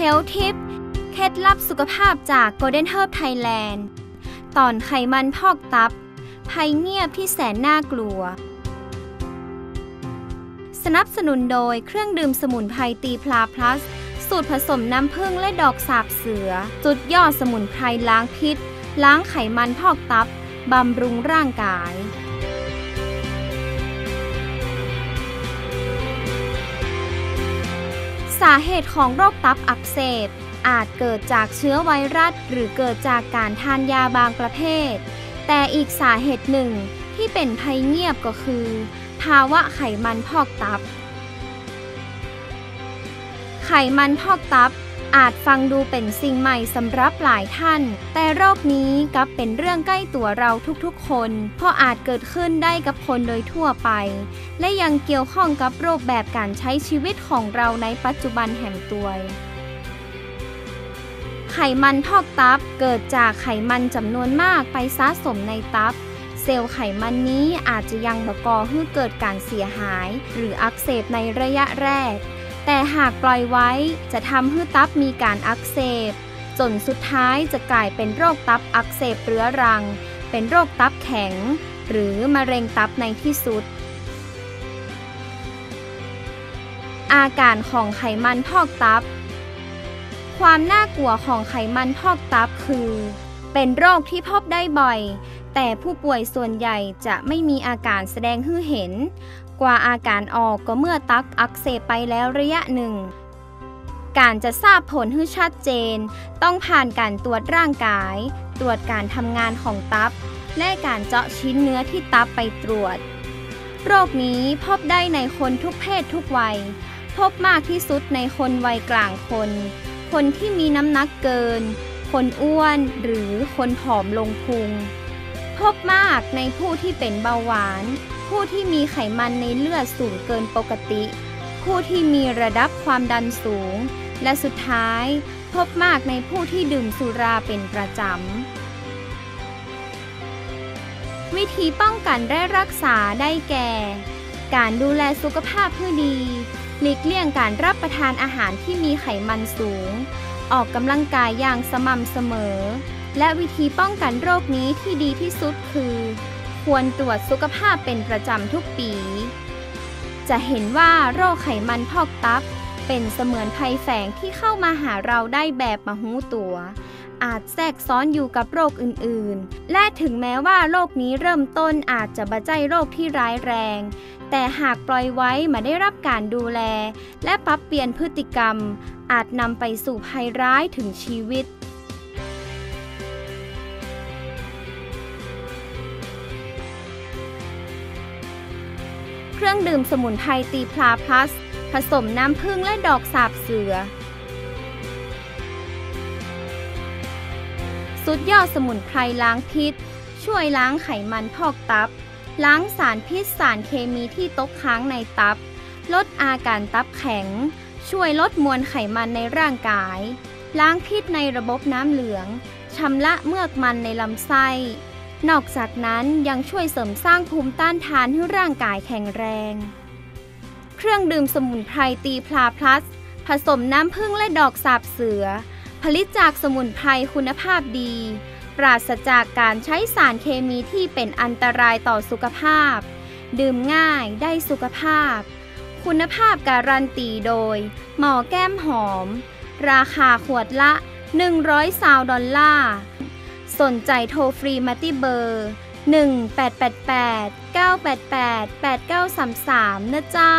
เฮลทิปเคล็ดลับสุขภาพจาก Golden Herb Thailand ตอนไขมันพอกตับ ภัยเงียบที่แสนน่ากลัว สนับสนุนโดยเครื่องดื่มสมุนไพรตีพลาพลัส สูตรผสมน้ำผึ้งและดอกสาบเสือ จุดยอดสมุนไพรล้างพิษ ล้างไขมันพอกตับ บำรุงร่างกาย สาเหตุของโรคตับอักเสบ อาจเกิดจากเชื้อไวรัส หรือเกิดจากการทานยาบางประเภท แต่อีกสาเหตุหนึ่งที่เป็นภัยเงียบก็คือ ภาวะไขมันพอกตับ ไขมันพอกตับ อาจฟังดูเป็นสิ่งใหม่สำหรับหลายท่าน แต่โรคนี้กลับเป็นเรื่องใกล้ตัวเราทุกๆ คน เพราะอาจเกิดขึ้นได้กับคนโดยทั่วไป และยังเกี่ยวข้องกับโรคแบบการใช้ชีวิตของเราในปัจจุบันแห่งตัวไขมันพอกตับเกิดจากไขมันจำนวนมากไปสะสมในตับ เซลล์ไขมันนี้อาจจะยังบก่อให้เกิดการเสียหาย หรืออักเสบในระยะแรก แต่หากปล่อยไว้จะทำให้ตับมีการอักเสบ จนสุดท้ายจะกลายเป็นโรคตับอักเสบเรื้อรัง เป็นโรคตับแข็ง หรือมะเร็งตับในที่สุด อาการของไขมันพอกตับ ความน่ากลัวของไขมันพอกตับคือ เป็นโรคที่พบได้บ่อย แต่ผู้ป่วยส่วนใหญ่จะไม่มีอาการแสดงให้เห็น กว่าอาการออกก็เมื่อตับอักเสบไปแล้วระยะหนึ่ง การจะทราบผลให้ชัดเจน ต้องผ่านการตรวจร่างกาย ตรวจการทำงานของตับ และการเจาะชิ้นเนื้อที่ตับไปตรวจ โรคนี้พบได้ในคนทุกเพศทุกวัย พบมากที่สุดในคนวัยกลางคน คนที่มีน้ำหนักเกิน คนอ้วนหรือคนผอมลงพุง พบมากในผู้ที่เป็นเบาหวาน ผู้ที่มีไขมันในเลือดสูงเกินปกติ ผู้ที่มีระดับความดันสูง และสุดท้ายพบมากในผู้ที่ดื่มสุราเป็นประจำ วิธีป้องกันและรักษาได้แก่ การดูแลสุขภาพให้ดี หลีกเลี่ยงการรับประทานอาหารที่มีไขมันสูง ออกกำลังกายอย่างสม่ำเสมอ และวิธีป้องกันโรคนี้ที่ดีที่สุดคือ ควรตรวจสุขภาพเป็นประจำทุกปี จะเห็นว่าโรคไขมันพอกตับ เป็นเสมือนภัยแฝงที่เข้ามาหาเราได้แบบมาหูตัว อาจแทรกซ้อนอยู่กับโรคอื่นๆ และถึงแม้ว่าโรคนี้เริ่มต้นอาจจะบาใจโรคที่ร้ายแรง แต่หากปล่อยไว้มาได้รับการดูแล และปรับเปลี่ยนพฤติกรรม อาจนำไปสู่ภัยร้ายถึงชีวิต เครื่องดื่มสมุนไพรตีพลาพลัส ผสมน้ำผึ้งและดอกสาบเสือ สุดยอดสมุนไพรล้างพิษ ช่วยล้างไขมันพอกตับ ล้างสารพิษสารเคมีที่ตกค้างในตับ ลดอาการตับแข็ง ช่วยลดมวลไขมันในร่างกาย ล้างพิษในระบบน้ำเหลือง ชำระเมือกมันในลำไส้ นอกจากนั้นยังช่วยเสริมสร้างภูมิต้านทานให้ร่างกายแข็งแรง เครื่องดื่มสมุนไพรตีพลาพลัส ผสมน้ำผึ้งและดอกสาบเสือ ผลิตจากสมุนไพรคุณภาพดี ปราศจากการใช้สารเคมีที่เป็นอันตรายต่อสุขภาพ ดื่มง่ายได้สุขภาพ คุณภาพการันตีโดย หมอแก้มหอม ราคาขวดละ 100ซาวดอลลาร์สนใจโทรฟรีมาที่เบอร์ 1888 988 8933นะเจ้า